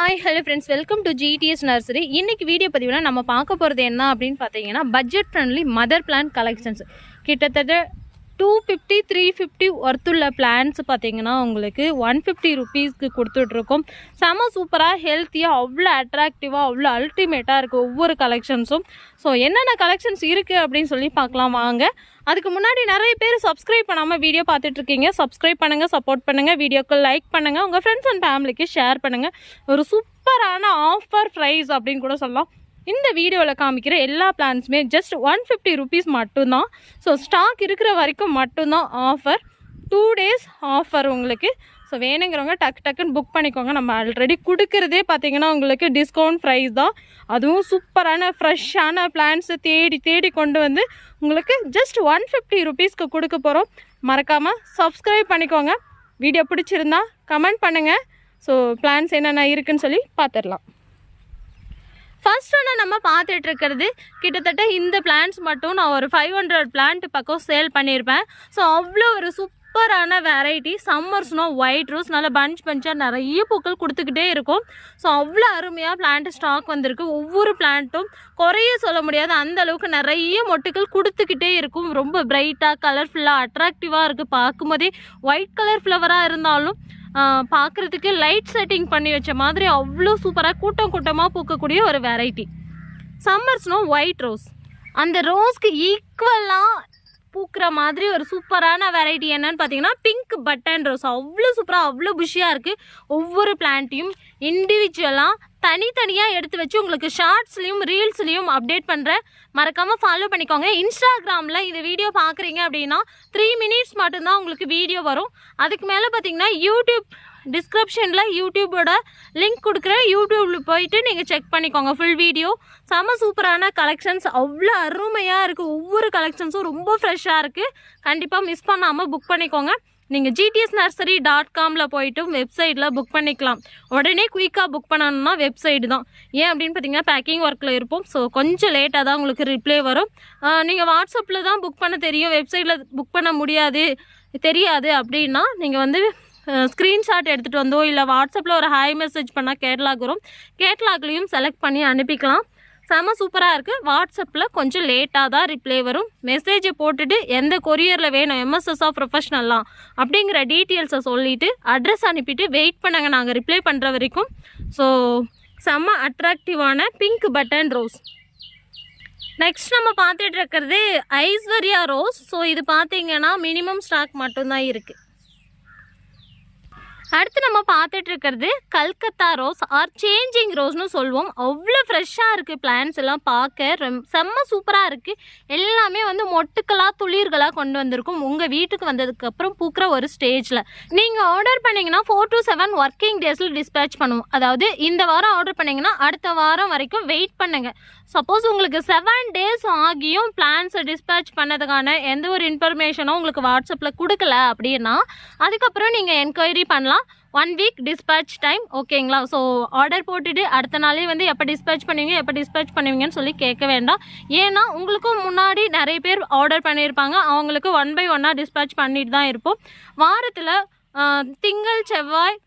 Hi hello friends welcome to GDS nursery இன்றைக்கி video பதிவில் நம்ம பார்க்க போகிறது என்ன அப்படின்னு பார்த்தீங்கன்னா budget friendly mother plan collections கிட்டத்தட்ட டூ ஃபிஃப்டி த்ரீ ஃபிஃப்டி ஒர்த்துள்ள பிளான்ஸ் பார்த்தீங்கன்னா உங்களுக்கு ஒன் ஃபிஃப்டி ருபீஸ்க்கு கொடுத்துட்ருக்கோம். செம சூப்பராக ஹெல்த்தியாக அவ்வளோ அட்ராக்டிவாக அவ்வளோ அல்டிமேட்டாக இருக்குது ஒவ்வொரு கலெக்ஷன்ஸும் ஸோ என்னென்ன கலெக்ஷன்ஸ் இருக்குது அப்படின்னு சொல்லி பார்க்கலாம் வாங்க. அதுக்கு முன்னாடி நிறைய பேர் சப்ஸ்கிரைப் பண்ணாமல் வீடியோ பார்த்துட்டு இருக்கீங்க சப்ஸ்கிரைப் பண்ணுங்கள் சப்போர்ட் பண்ணுங்கள் வீடியோக்கு லைக் பண்ணுங்கள் உங்கள் ஃப்ரெண்ட்ஸ் அண்ட் ஃபேமிலிக்கு ஷேர் பண்ணுங்கள் ஒரு சூப்பரான ஆஃபர் ப்ரைஸ் அப்படின்னு கூட சொல்லலாம். இந்த வீடியோவில் காமிக்கிற எல்லா பிளான்ஸுமே ஜஸ்ட் ஒன் ஃபிஃப்டி ருபீஸ் மட்டும்தான். ஸோ ஸ்டாக் இருக்கிற வரைக்கும் மட்டும்தான் ஆஃபர் டூ டேஸ் ஆஃபர் உங்களுக்கு. ஸோ வேணுங்கிறவங்க டக்கு டக்குன்னு புக் பண்ணிக்கோங்க. நம்ம ஆல்ரெடி கொடுக்குறதே பார்த்தீங்கன்னா உங்களுக்கு டிஸ்கவுண்ட் ப்ரைஸ் தான். அதுவும் சூப்பரான ஃப்ரெஷ்ஷான பிளான்ஸை தேடி தேடி கொண்டு வந்து உங்களுக்கு ஜஸ்ட் ஒன் ஃபிஃப்டி ருபீஸ்க்கு கொடுக்க போகிறோம் மறக்காமல் சப்ஸ்கிரைப் பண்ணிக்கோங்க. வீடியோ பிடிச்சிருந்தா கமெண்ட் பண்ணுங்கள் ஸோ பிளான்ஸ் என்னென்ன இருக்குன்னு சொல்லி பார்த்துடலாம். ஃபர்ஸ்ட் ஒன்று நம்ம பார்த்துட்டு இருக்கிறது கிட்டத்தட்ட இந்த பிளான்ஸ் மட்டும் நான் ஒரு ஃபைவ் ஹண்ட்ரட் பிளான்ட் பக்கம் சேல் பண்ணியிருப்பேன். ஸோ அவ்வளோ ஒரு சூப்பரான variety summer snow white rose நல்ல பஞ்ச் பஞ்சாக நிறைய பூக்கள் கொடுத்துக்கிட்டே இருக்கும். ஸோ அவ்வளோ அருமையாக பிளான்ட் ஸ்டாக் வந்திருக்கு. ஒவ்வொரு பிளான்ட்டும் குறைய சொல்ல முடியாது. அந்த அளவுக்கு நிறைய மொட்டுக்கள் கொடுத்துக்கிட்டே இருக்கும். ரொம்ப பிரைட்டாக கலர்ஃபுல்லாக அட்ராக்டிவாக இருக்குது பார்க்கும்போதே ஒயிட் கலர் ஃப்ளவராக இருந்தாலும் பார்க்குறதுக்கு லைட் செட்டிங் பண்ணி வச்ச மாதிரி அவ்வளோ சூப்பராக கூட்டம் கூட்டமாக பூக்கக்கூடிய ஒரு வெரைட்டி சம்மர்ஸ்னோ ஒயிட் ரோஸ் அந்த ரோஸ்க்கு ஈக்குவலாக பூக்கிற மாதிரி ஒரு சூப்பரான வெரைட்டி என்னன்னு பார்த்தீங்கன்னா பிங்க் பட்டன் ரோஸ் அவ்வளோ சூப்பராக அவ்வளோ புஷியாக இருக்குது ஒவ்வொரு பிளான்ட்டையும் இண்டிவிஜுவலாக தனித்தனியாக எடுத்து வச்சு உங்களுக்கு ஷார்ட்ஸ்லேயும் ரீல்ஸ்லேயும் அப்டேட் பண்ணுறேன் மறக்காமல் ஃபாலோ பண்ணிக்கோங்க. இன்ஸ்டாகிராமில் இது வீடியோ பார்க்குறீங்க அப்படின்னா த்ரீ மினிட்ஸ் மட்டும்தான் உங்களுக்கு வீடியோ வரும். அதுக்கு மேலே பார்த்தீங்கன்னா யூடியூப் டிஸ்கிரிப்ஷனில் யூடியூபோட லிங்க் கொடுக்குறேன் யூடியூப்பில் போயிட்டு நீங்கள் செக் பண்ணிக்கோங்க. ஃபுல் வீடியோ செம சூப்பரான கலெக்ஷன்ஸ் அவ்வளோ அருமையாக இருக்குது ஒவ்வொரு கலெக்ஷன்ஸும் ரொம்ப ஃப்ரெஷ்ஷாக இருக்குது கண்டிப்பாக மிஸ் பண்ணாமல் புக் பண்ணிக்கோங்க. நீங்கள் ஜிடிஎஸ் நர்சரி டாட் காமில் போயிட்டு வெப்சைட்டில் புக் பண்ணிக்கலாம். உடனே குயிக்காக புக் பண்ணணும்னா வெப்சைட் தான். ஏன் அப்படின்னு பார்த்தீங்கன்னா பேக்கிங் ஒர்க்கில் இருப்போம். ஸோ கொஞ்சம் லேட்டாக தான் உங்களுக்கு ரிப்ளை வரும். நீங்கள் வாட்ஸ்அப்பில் தான் புக் பண்ண தெரியும். வெப்சைட்டில் புக் பண்ண முடியாது தெரியாது அப்படின்னா நீங்கள் வந்து ஸ்க்ரீன்ஷாட் எடுத்துகிட்டு வந்தோ இல்லை வாட்ஸ்அப்பில் ஒரு ஹாய் மெசேஜ் பண்ணால் கேட்லாக் வரும் கேட்லாக்லேயும் செலக்ட் பண்ணி அனுப்பிக்கலாம். செம சூப்பராக இருக்குது வாட்ஸ்அப்பில் கொஞ்சம் லேட்டாக தான் ரிப்ளை வரும். மெசேஜை போட்டுட்டு எந்த கொரியரில் வேணும்? எம்எஸ்எஸ்ஆ ப்ரொஃபஷ்னல்லாம் அப்படிங்கிற டீட்டெயில்ஸை சொல்லிவிட்டு அட்ரஸ் அனுப்பிட்டு வெயிட் பண்ணுங்க. நாங்கள் ரிப்ளை பண்ணுற வரைக்கும். ஸோ செம்ம அட்ராக்டிவான பிங்க் பட்டன் ரோஸ் நெக்ஸ்ட் நம்ம பார்த்துட்டு இருக்கிறது ஐஸ்வர்யா ரோஸ் ஸோ இது பார்த்தீங்கன்னா மினிமம் ஸ்டாக் மட்டும்தான் இருக்குது அடுத்து நம்ம பார்த்துட்டு இருக்கிறது கல்கத்தா ரோஸ். ஆர் சேஞ்சிங் ரோஸ்னு சொல்லுவோம். அவ்வளோ ஃப்ரெஷ்ஷாக இருக்குது பிளான்ஸ் எல்லாம் பார்க்க. ரொம் செம்ம சூப்பராக இருக்குது எல்லாமே வந்து மொட்டுக்களாக துளிர்களாக கொண்டு வந்திருக்கும். உங்கள் வீட்டுக்கு வந்ததுக்கப்புறம் பூக்கிற ஒரு ஸ்டேஜில் நீங்கள் ஆர்டர் பண்ணிங்கன்னா ஃபோர் டு செவன் ஒர்க்கிங் டேஸில் டிஸ்பேச் பண்ணுவோம். அதாவது இந்த வாரம் ஆர்டர் பண்ணிங்கன்னா அடுத்த வாரம் வரைக்கும் வெயிட் பண்ணுங்கள் சப்போஸ் உங்களுக்கு செவன் டேஸ் ஆகியும் பிளான்ஸை டிஸ்பேச் பண்ணதுக்கான எந்த ஒரு இன்ஃபர்மேஷனும் உங்களுக்கு வாட்ஸ்அப்பில் கொடுக்கல அப்படின்னா அதுக்கப்புறம் நீங்கள் என்கொயரி பண்ணலாம். ஒன் வீக் டிஸ்பேச் டைம் ஓகேங்களா ஸோ ஆர்டர் போட்டுட்டு அடுத்த நாளே வந்து எப்போ டிஸ்பேச் பண்ணுவீங்க எப்போ டிஸ்பேச் பண்ணுவீங்கன்னு சொல்லி கேட்க வேண்டாம். ஏன்னா உங்களுக்கும் முன்னாடி நிறைய பேர் ஆர்டர் பண்ணியிருப்பாங்க. அவங்களுக்கு ஒன் பை ஒன்னாக டிஸ்பேச் பண்ணிட்டு தான் இருப்போம். வாரத்தில் திங்கள் செவ்வாய்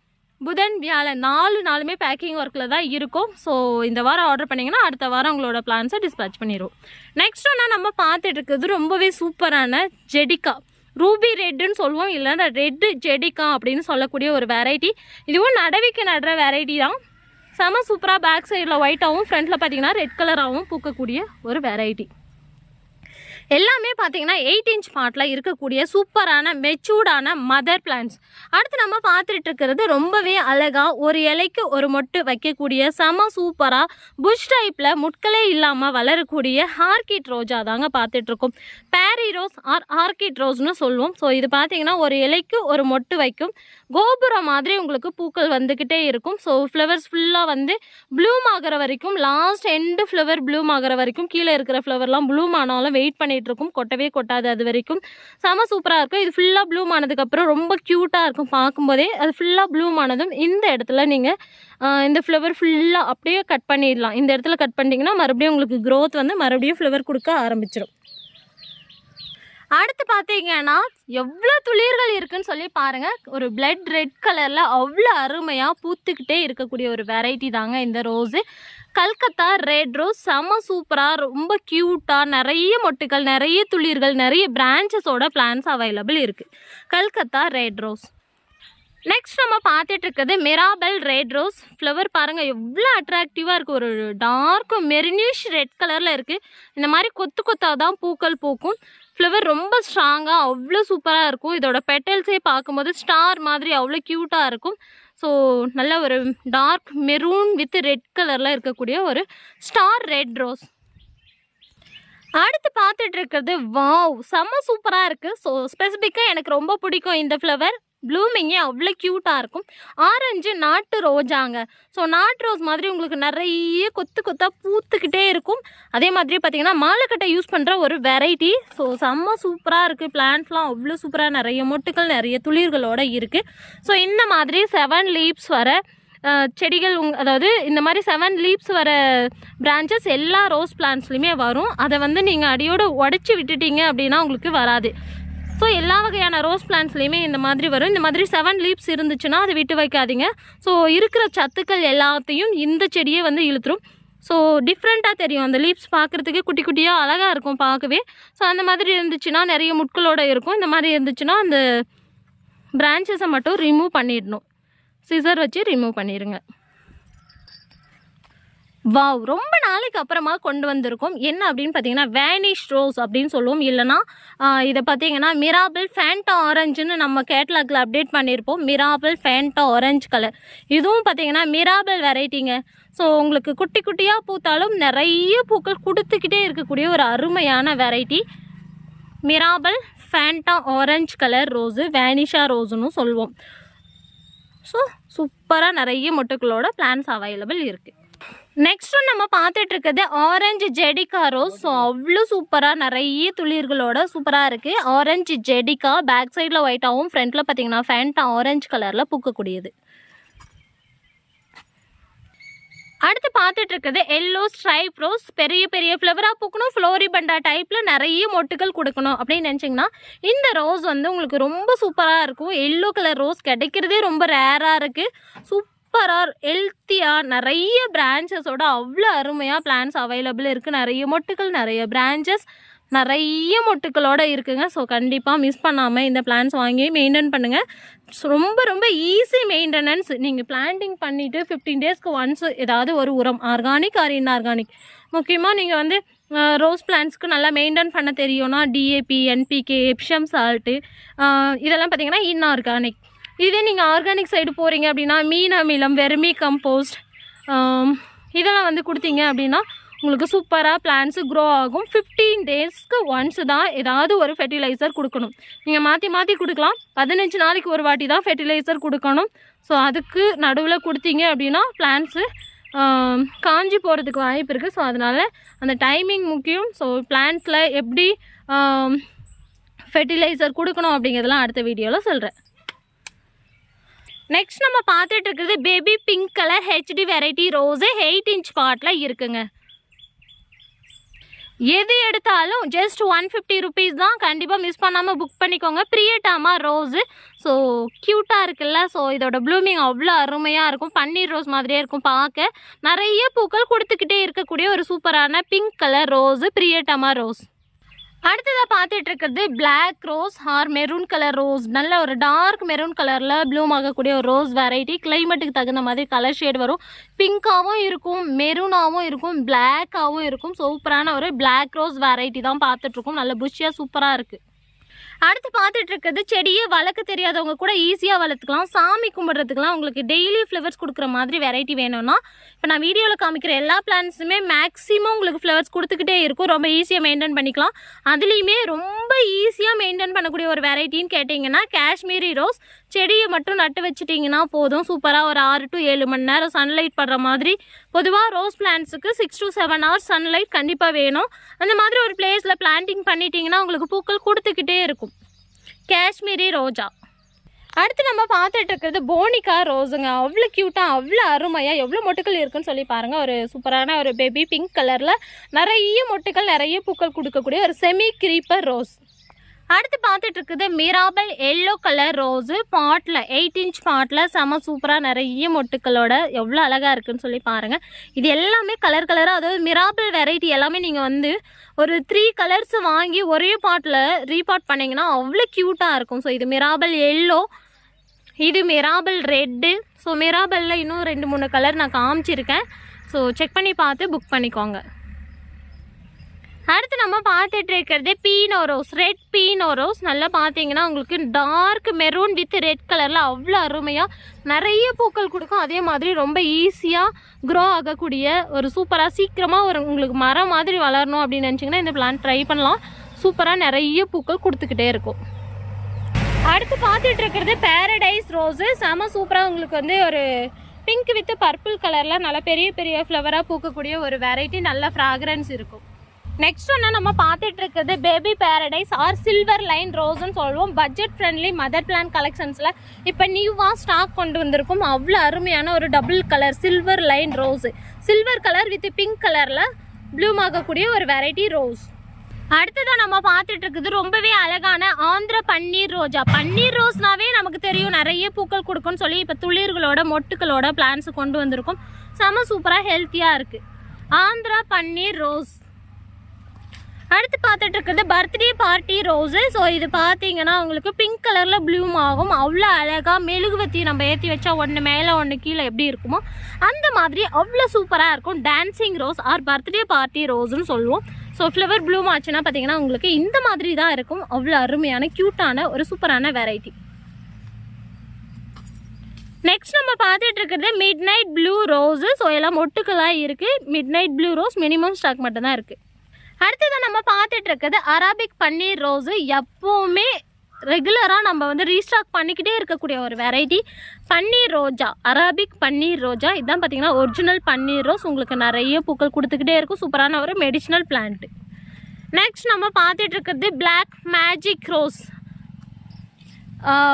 புதன் வியாழன் நாலு நாளுமே பேக்கிங் ஒர்க்கில் தான் இருக்கும். ஸோ இந்த வாரம் ஆர்டர் பண்ணிங்கன்னா அடுத்த வாரம் உங்களோட பிளான்ஸை டிஸ்பேச் பண்ணிடுவோம் நெக்ஸ்ட் ஒன்றா நம்ம பார்த்துட்டு இருக்கிறது ரொம்பவே சூப்பரான ஜெடிக்கா ரூபி ரெட்டுன்னு சொல்லுவோம் இல்லைன்னா ரெட்டு ஜெடிக்கா அப்படின்னு சொல்லக்கூடிய ஒரு வெரைட்டி இதுவும் நடவிக்கு நடுற வெரைட்டி தான். செம சூப்பராக பேக் சைடில் ஒயிட்டாகவும் ஃப்ரண்ட்டில் பார்த்தீங்கன்னா ரெட் கலராகவும் பூக்கக்கூடிய ஒரு வெரைட்டி எல்லாமே பார்த்தீங்கன்னா எயிட் இன்ச் பாட்டில் இருக்கக்கூடிய சூப்பரான மெச்சூர்டான மதர் பிளான்ஸ் அடுத்து நம்ம பார்த்துட்டு இருக்கிறது ரொம்பவே அழகாக ஒரு இலைக்கு ஒரு மொட்டு வைக்கக்கூடிய செம சூப்பராக புஷ் டைப்பில் முட்களே இல்லாமல் வளரக்கூடிய ஹார்கிட் ரோஜா தாங்க பார்த்துட்ருக்கோம் பேரி ரோஸ் ஆர் ஆர்கிட் ரோஸ்னு சொல்லுவோம். ஸோ இது பார்த்தீங்கன்னா ஒரு இலைக்கு ஒரு மொட்டு வைக்கும். கோபுரம் மாதிரி உங்களுக்கு பூக்கள் வந்துக்கிட்டே இருக்கும். ஸோ ஃப்ளவர்ஸ் ஃபுல்லாக வந்து ப்ளூம் ஆகிற வரைக்கும் லாஸ்ட் எண்டு ஃப்ளவர் ப்ளூம் ஆகிற வரைக்கும் கீழே இருக்கிற ஃப்ளவர்லாம் ப்ளூம் ஆனாலும் வெயிட் பண்ணிகிட்ருக்கும் கொட்டவே கொட்டாது அது வரைக்கும். செம சூப்பராக இருக்கும். இது ஃபுல்லாக ப்ளூம் ஆனதுக்கப்புறம் ரொம்ப க்யூட்டாக இருக்கும் பார்க்கும்போதே. அது ஃபுல்லாக ப்ளூம் ஆனதும் இந்த இடத்துல நீங்கள் இந்த ஃப்ளவர் ஃபுல்லாக அப்படியே கட் பண்ணிடலாம். இந்த இடத்துல கட் பண்ணிட்டீங்கன்னா மறுபடியும் உங்களுக்கு க்ரோத் வந்து மறுபடியும் ஃப்ளவர் கொடுக்க ஆரம்பிச்சிடும் அடுத்து பார்த்தீங்கன்னா எவ்வளோ துளிர்கள் இருக்குன்னு சொல்லி பாருங்கள் ஒரு பிளட் ரெட் கலரில் அவ்வளோ அருமையாக பூத்துக்கிட்டே இருக்கக்கூடிய ஒரு வெரைட்டி தாங்க இந்த ரோஸு கல்கத்தா ரெட் ரோஸ் செம சூப்பராக ரொம்ப க்யூட்டாக நிறைய மொட்டுகள் நிறைய துளிர்கள் நிறைய பிரான்ச்சஸோட பிளான்ஸ் அவைலபிள் இருக்குது கல்கத்தா ரெட் ரோஸ் நெக்ஸ்ட் நம்ம பார்த்துட்டு இருக்கிறது மிராபல் ரெட் ரோஸ் ஃப்ளவர் பாருங்கள் எவ்வளோ அட்ராக்டிவாக இருக்குது ஒரு டார்க்கும் மெரினிஷ் ரெட் கலரில் இருக்குது இந்த மாதிரி கொத்து கொத்தாக தான் பூக்கள் பூக்கும். ஃப்ளவர் ரொம்ப ஸ்ட்ராங்காக அவ்வளோ சூப்பராக இருக்கும். இதோட பெட்டல்ஸே பார்க்கும்போது ஸ்டார் மாதிரி அவ்வளோ க்யூட்டாக இருக்கும். ஸோ நல்ல ஒரு டார்க் மெரூன் வித் ரெட் கலரில் இருக்கக்கூடிய ஒரு ஸ்டார் ரெட் ரோஸ் அடுத்து பார்த்துட்டு இருக்கிறது வாவ் செம்ம சூப்பராக இருக்குது ஸோ ஸ்பெசிஃபிக்காக எனக்கு ரொம்ப பிடிக்கும் இந்த ஃப்ளவர் ப்ளூமிங்கே அவ்வளோ க்யூட்டாக இருக்கும். ஆரஞ்சு நாட்டு ரோஜாங்க. ஸோ நாட்டு ரோஸ் மாதிரி உங்களுக்கு நிறைய கொத்து கொத்தாக பூத்துக்கிட்டே இருக்கும். அதே மாதிரி பார்த்திங்கன்னா மாலைக்கட்டை யூஸ் பண்ணுற ஒரு வெரைட்டி. ஸோ செம்ம சூப்பராக இருக்குது. பிளான்ட்ஸ்லாம் அவ்வளோ சூப்பராக நிறைய மொட்டுக்கள் நிறைய துளிர்களோட இருக்குது ஸோ இந்த மாதிரி செவன் லீப்ஸ் வர செடிகள் உங் அதாவது இந்த மாதிரி செவன் லீப்ஸ் வர பிரான்ச்சஸ் எல்லா ரோஸ் பிளான்ட்ஸ்லையுமே வரும். அதை வந்து நீங்கள் அடியோடு உடச்சி விட்டுட்டீங்க அப்படின்னா உங்களுக்கு வராது. ஸோ எல்லா வகையான ரோஸ் பிளான்ஸ்லேயுமே இந்த மாதிரி வரும். இந்த மாதிரி செவன் லீப்ஸ் இருந்துச்சுன்னா அதை விட்டு வைக்காதீங்க. ஸோ இருக்கிற சத்துக்கள் எல்லாத்தையும் இந்த செடியே வந்து இழுத்துரும். ஸோ டிஃப்ரெண்ட்டாக தெரியும். அந்த லீப்ஸ் பார்க்குறதுக்கு குட்டி குட்டியாக அழகாக இருக்கும் பார்க்கவே. ஸோ அந்த மாதிரி இருந்துச்சுன்னா நிறைய முட்களோட இருக்கும். இந்த மாதிரி இருந்துச்சுன்னா அந்த பிரான்ச்சஸை மட்டும் ரிமூவ் பண்ணிடணும். சிசர் வச்சு ரிமூவ் பண்ணிடுங்க வாவ் ரொம்ப நாளைக்கு அப்புறமா கொண்டு வந்திருக்கோம். என்ன அப்படின்னு பார்த்தீங்கன்னா வேனிஷ் ரோஸ் அப்படின்னு சொல்லுவோம். இல்லைனா இதை பார்த்தீங்கன்னா மிராபிள் ஃபேண்டா ஆரஞ்சுன்னு நம்ம கேட்லாக்ல அப்டேட் பண்ணியிருப்போம். மிராபிள் ஃபேண்டா ஆரஞ்சு கலர் இதுவும் பார்த்தீங்கன்னா மிராபிள் வெரைட்டிங்க ஸோ உங்களுக்கு குட்டி குட்டியாக பூத்தாலும் நிறைய பூக்கள் கொடுத்துக்கிட்டே இருக்கக்கூடிய ஒரு அருமையான variety Mirabel Fanta orange colour rose வேனிஷா ரோஸுன்னு சொல்லுவோம். ஸோ சூப்பராக நிறைய மொட்டுக்களோட பிளான்ஸ் அவைலபிள் இருக்குது நெக்ஸ்ட் நம்ம பார்த்துட்டு இருக்கிறது ஆரஞ்சு ஜெடிகா ரோஸ் ஸோ அவ்வளோ சூப்பராக நிறைய துளிர்களோட சூப்பராக இருக்குது ஆரஞ்சு ஜெடிக்கா பேக் சைடில் ஒயிட்டாகவும் ஃப்ரண்ட்டில் பார்த்தீங்கன்னா ஃபேண்டா ஆரஞ்சு கலரில் பூக்கக்கூடியது. அடுத்து பார்த்துட்டு இருக்குது எல்லோ ஸ்ட்ரைப் ரோஸ் பெரிய பெரிய ஃப்ளவராக பூக்கணும் ஃப்ளோரி பண்டா டைப்பில் நிறைய மொட்டுகள் கொடுக்கணும் அப்படின்னு நினச்சிங்கன்னா இந்த ரோஸ் வந்து உங்களுக்கு ரொம்ப சூப்பராக இருக்கும். எல்லோ கலர் ரோஸ் கிடைக்கிறதே ரொம்ப ரேராக இருக்குது சூப்பராக எல் ஹெல்த்தியாக நிறைய பிரான்ச்சஸோட அவ்வளோ அருமையாக பிளான்ஸ் அவைலபிள் இருக்குது நிறைய மொட்டுக்கள் நிறைய பிரான்ச்சஸ் நிறைய மொட்டுக்களோடு இருக்குங்க. ஸோ கண்டிப்பாக மிஸ் பண்ணாமல் இந்த பிளான்ஸ் வாங்கி மெயின்டைன் பண்ணுங்கள் ரொம்ப ரொம்ப ஈஸி மெயின்டெனன்ஸ் நீங்கள் பிளான்டிங் பண்ணிவிட்டு ஃபிஃப்டீன் டேஸ்க்கு ஒன்ஸ் ஏதாவது ஒரு உரம் ஆர்கானிக் ஆர் இன்ஆர்கானிக் முக்கியமாக நீங்கள் வந்து ரோஸ் பிளான்ஸ்க்கு நல்லா மெயின்டைன் பண்ண தெரியும்னா டிஏபி என்பிகே எப்ஷம் சால்ட்டு இதெல்லாம் பார்த்திங்கன்னா இன்ஆர்கானிக் இதே நீங்கள் ஆர்கானிக் சைடு போகிறீங்க அப்படின்னா மீன் அமிலம் வெர்மி கம்போஸ்ட் இதெல்லாம் வந்து கொடுத்தீங்க அப்படின்னா உங்களுக்கு சூப்பராக பிளான்ஸு க்ரோ ஆகும். ஃபிஃப்டீன் டேஸ்க்கு ஒன்ஸ் தான் ஏதாவது ஒரு ஃபெர்டிலைசர் கொடுக்கணும். நீங்கள் மாற்றி மாற்றி கொடுக்கலாம். பதினஞ்சு நாளைக்கு ஒரு வாட்டி தான் ஃபெர்டிலைசர் கொடுக்கணும். ஸோ அதுக்கு நடுவில் கொடுத்தீங்க அப்படின்னா பிளான்ஸு காஞ்சி போகிறதுக்கு வாய்ப்பு இருக்குது ஸோ அதனால் அந்த டைமிங் முக்கியம். ஸோ பிளான்ஸில் எப்படி ஃபெர்டிலைசர் கொடுக்கணும் அப்படிங்கிறதெல்லாம் அடுத்த வீடியோவில் சொல்கிறேன் நெக்ஸ்ட் நம்ம பார்த்துட்டு இருக்கிறது baby pink colour HD variety rose eight inch bottle இருக்குங்க. எது எடுத்தாலும் ஜஸ்ட் ஒன் ஃபிஃப்டி ருபீஸ் தான். கண்டிப்பாக மிஸ் பண்ணாமல் புக் பண்ணிக்கோங்க. ப்ரியட்டாமா ரோஸு ஸோ க்யூட்டாக இருக்குல்ல. ஸோ இதோட ப்ளூமிங் அவ்வளோ அருமையாக இருக்கும். பன்னீர் ரோஸ் மாதிரியே இருக்கும் பார்க்க. நிறைய பூக்கள் கொடுத்துக்கிட்டே இருக்கக்கூடிய ஒரு சூப்பரான பிங்க் கலர் ரோஸு ப்ரியட்டாமா ரோஸ் அடுத்ததாக பார்த்துட்டு இருக்கிறது black rose or maroon colour rose நல்ல ஒரு டார்க் மெரூன் கலரில் ப்ளூம் ஆகக்கூடிய ஒரு ரோஸ் வெரைட்டி கிளைமேட்டுக்கு தகுந்த மாதிரி கலர் ஷேட் வரும். பிங்காகவும் இருக்கும் மெரூனாகவும் இருக்கும் பிளாக்காகவும் இருக்கும். சூப்பரான ஒரு பிளாக் ரோஸ் வெரைட்டி தான் பார்த்துட்ருக்கோம். நல்ல புஷியாக சூப்பராக இருக்குது அடுத்து பார்த்துட்டு இருக்கிறது செடியை வளர்க்க தெரியாதவங்க கூட ஈஸியாக வளர்த்துக்கலாம். சாமி கும்பிட்றதுக்குலாம் உங்களுக்கு டெய்லி ஃப்ளவர்ஸ் கொடுக்குற மாதிரி வெரைட்டி வேணும்னா இப்போ நான் வீடியோவில் காமிக்கிற எல்லா பிளான்ஸுமே மேக்ஸிமம் உங்களுக்கு ஃப்ளவர்ஸ் கொடுத்துக்கிட்டே இருக்கும். ரொம்ப ஈஸியாக மெயின்டைன் பண்ணிக்கலாம். அதுலேயுமே ரொம்ப ஈஸியாக மெயின்டைன் பண்ணக்கூடிய ஒரு வெரைட்டின்னு கேட்டிங்கன்னா காஷ்மீரி ரோஸ் செடியை மட்டும் நட்டு வச்சுட்டிங்கன்னா போதும். சூப்பராக ஒரு ஆறு டு ஏழு மணி நேரம் சன்லைட் படுற மாதிரி பொதுவாக rose பிளான்ட்ஸுக்கு six to seven hours sunlight கண்டிப்பாக வேணும். அந்த மாதிரி ஒரு பிளேஸில் பிளான்டிங் பண்ணிட்டீங்கன்னா உங்களுக்கு பூக்கள் கொடுத்துக்கிட்டே இருக்கும். காஷ்மீரி ரோஜா. அடுத்து நம்ம பார்த்துட்டு இருக்கிறது போனிகா ரோஸுங்க. அவ்வளோ க்யூட்டாக அவ்வளோ அருமையாக எவ்வளோ மொட்டுக்கள் இருக்குன்னு சொல்லி பாருங்கள் ஒரு சூப்பரான ஒரு பேபி பிங்க் கலரில் நிறைய மொட்டுக்கள் நிறைய பூக்கள் கொடுக்கக்கூடிய ஒரு செமி கிரீப்பர் ரோஸ் அடுத்து பார்த்துட்டு இருக்குது Mirabel yellow colour rose bottle eight inch bottle செம சூப்பராக நிறைய மொட்டுக்களோட எவ்வளோ அழகாக இருக்குன்னு சொல்லி பாருங்கள் இது எல்லாமே கலர் கலராக அதாவது மிராபல் வெரைட்டி எல்லாமே நீங்கள் வந்து ஒரு த்ரீ கலர்ஸ் வாங்கி ஒரே பாட்டில் ரீபாட் பண்ணிங்கன்னா அவ்வளோ க்யூட்டாக இருக்கும். ஸோ இது மிராபல் எல்லோ இது மிராபல் ரெட்டு ஸோ மிராபலில் இன்னும் ரெண்டு மூணு கலர் நான் காமிச்சிருக்கேன். ஸோ செக் பண்ணி பார்த்து புக் பண்ணிக்கோங்க. அடுத்து நம்ம பார்த்துட்டு இருக்கிறது பீனோ ரோஸ் ரெட் பீனோ ரோஸ் நல்லா பார்த்தீங்கன்னா உங்களுக்கு டார்க் மெரூன் வித் ரெட் கலரில் அவ்வளோ அருமையாக நிறைய பூக்கள் கொடுக்கும். அதே மாதிரி ரொம்ப ஈஸியாக க்ரோ ஆகக்கூடிய ஒரு சூப்பராக சீக்கிரமாக ஒரு உங்களுக்கு மரம் மாதிரி வளரணும் அப்படின்னு நினச்சிங்கன்னா இந்த பிளான் ட்ரை பண்ணலாம். சூப்பராக நிறைய பூக்கள் கொடுத்துக்கிட்டே இருக்கும். அடுத்து பார்த்துட்டு இருக்கிறது பேரடைஸ் ரோஸு செம சூப்பராக உங்களுக்கு வந்து ஒரு பிங்க் வித் பர்பிள் கலரில் நல்லா பெரிய பெரிய ஃப்ளவராக பூக்கக்கூடிய ஒரு வெரைட்டி நல்ல ஃப்ராக்ரன்ஸ் இருக்கும். நெக்ஸ்ட் ஒன்று நம்ம பார்த்துட்டு இருக்கிறது baby paradise or silver line ரோஸ்ன்னு சொல்லுவோம். பட்ஜெட் ஃப்ரெண்ட்லி மதர் பிளான் கலெக்ஷன்ஸில் இப்போ நியூவாக ஸ்டாக் கொண்டு வந்திருக்கும். அவ்வளோ அருமையான ஒரு double colour silver line rose silver colour with pink கலரில் ப்ளூம் ஆகக்கூடிய ஒரு வெரைட்டி ரோஸ் அடுத்ததாக நம்ம பார்த்துட்டு இருக்குது ரொம்பவே அழகான ஆந்திர பன்னீர் ரோஜா. பன்னீர் ரோஸ்னாவே நமக்கு தெரியும் நிறைய பூக்கள் கொடுக்கும்னு சொல்லி இப்போ துளிர்களோட மொட்டுக்களோட பிளான்ஸ் கொண்டு வந்திருக்கும். செம சூப்பராக ஹெல்த்தியாக இருக்குது ஆந்திரா பன்னீர் ரோஸ். அடுத்து பார்த்துட்டு இருக்கிறது பர்த்டே பார்ட்டி ரோஸு. ஸோ இது பார்த்தீங்கன்னா உங்களுக்கு பிங்க் கலரில் ப்ளூம் ஆகும். அவ்வளோ அழகாக மெழுகுவத்தி நம்ம ஏற்றி வச்சா ஒன்று மேலே ஒன்று கீழே எப்படி இருக்குமோ அந்த மாதிரி அவ்வளோ சூப்பராக இருக்கும். Dancing rose or birthday party ரோஸுன்னு சொல்லுவோம். ஸோ ஃப்ளவர் ப்ளூம் ஆச்சுன்னா பார்த்தீங்கன்னா உங்களுக்கு இந்த மாதிரி தான் இருக்கும். அவ்வளோ அருமையான க்யூட்டான ஒரு சூப்பரான வெரைட்டி நெக்ஸ்ட் நம்ம பார்த்துட்டு இருக்கிறது midnight blue rose so எல்லாம் மொட்டுக்களாக இருக்குது midnight blue rose minimum stock மட்டும்தான் இருக்குது அடுத்தது நம்ம பார்த்துட்டு இருக்கிறது அராபிக் பன்னீர் ரோஸு எப்போவுமே ரெகுலராக நம்ம வந்து ரீஸ்டாக் பண்ணிக்கிட்டே இருக்கக்கூடிய ஒரு வெரைட்டி பன்னீர் ரோஜா அராபிக் பன்னீர் ரோஜா இதுதான் பார்த்தீங்கன்னா ஒரிஜினல் பன்னீர் ரோஸ் உங்களுக்கு நிறைய பூக்கள் கொடுத்துக்கிட்டே இருக்கும். சூப்பரான ஒரு மெடிசினல் பிளான்ட் நெக்ஸ்ட் நம்ம பார்த்துட்டு இருக்கிறது பிளாக் மேஜிக் ரோஸ்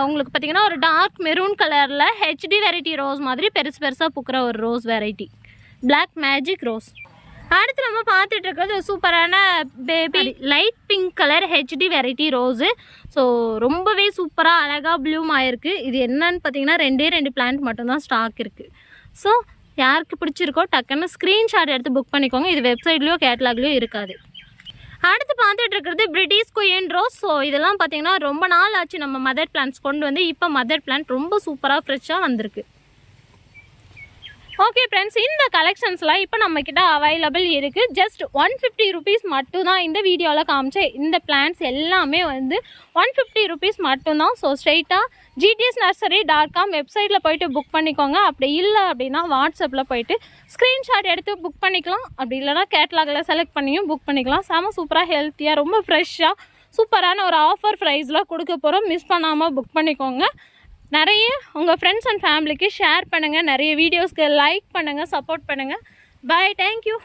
உங்களுக்கு பார்த்தீங்கன்னா ஒரு டார்க் மெரூன் கலரில் ஹெச்டி வெரைட்டி ரோஸ் மாதிரி பெருசு பெருசாக பூக்கிற ஒரு rose variety black magic rose அடுத்து நம்ம பார்த்துட்டு இருக்கிறது சூப்பரான baby light pink colour HD variety rose so ரொம்பவே சூப்பராக அழகாக ப்ளூம் ஆயிருக்கு. இது என்னன்னு பார்த்தீங்கன்னா ரெண்டே ரெண்டு பிளான்ட் மட்டும்தான் ஸ்டாக் இருக்குது ஸோ யாருக்கு பிடிச்சிருக்கோ டக்குன்னு ஸ்க்ரீன்ஷாட் எடுத்து புக் பண்ணிக்கோங்க. இது வெப்சைட்லேயோ கேட்லாக்லேயோ இருக்காது. அடுத்து பார்த்துட்டு இருக்கிறது பிரிட்டிஷ் குயின் ரோஸ் ஸோ இதெல்லாம் பார்த்தீங்கன்னா ரொம்ப நாள் ஆச்சு நம்ம மதர் பிளான்ஸ் கொண்டு வந்து. இப்போ மதர் பிளான்ட் ரொம்ப சூப்பராக ஃப்ரெஷ்ஷாக வந்திருக்கு. ஓகே ஃப்ரெண்ட்ஸ் இந்த கலெக்ஷன்ஸ்லாம் இப்போ நம்மக்கிட்ட அவைலபிள் இருக்குது ஜஸ்ட் ஒன் ஃபிஃப்டி ருபீஸ் மட்டும்தான் இந்த வீடியோவில் காமிச்ச இந்த பிளான்ஸ் எல்லாமே வந்து ஒன் ஃபிஃப்டி ருபீஸ் மட்டும்தான். ஸோ ஸ்ட்ரெயிட்டாக ஜிடிஎஸ் நர்சரி டாட் காம் வெப்சைட்டில் போயிட்டு புக் பண்ணிக்கோங்க. அப்படி இல்லை அப்படின்னா வாட்ஸ்அப்பில் போயிட்டு ஸ்க்ரீன்ஷாட் எடுத்து புக் பண்ணிக்கலாம். அப்படி இல்லைனா கேட்லாகில் செலக்ட் பண்ணியும் புக் பண்ணிக்கலாம். செம சூப்பராக ஹெல்த்தியாக ரொம்ப ஃப்ரெஷ்ஷாக சூப்பரான ஒரு ஆஃபர் ப்ரைஸில் கொடுக்க போகிறோம் மிஸ் பண்ணாமல் புக் பண்ணிக்கோங்க. நிறைய உங்கள் ஃப்ரெண்ட்ஸ் அண்ட் ஃபேமிலிக்கு ஷேர் பண்ணுங்கள் நிறைய வீடியோஸ்க்கு லைக் பண்ணுங்கள் சப்போர்ட் பண்ணுங்கள் பாய் தேங்க்யூ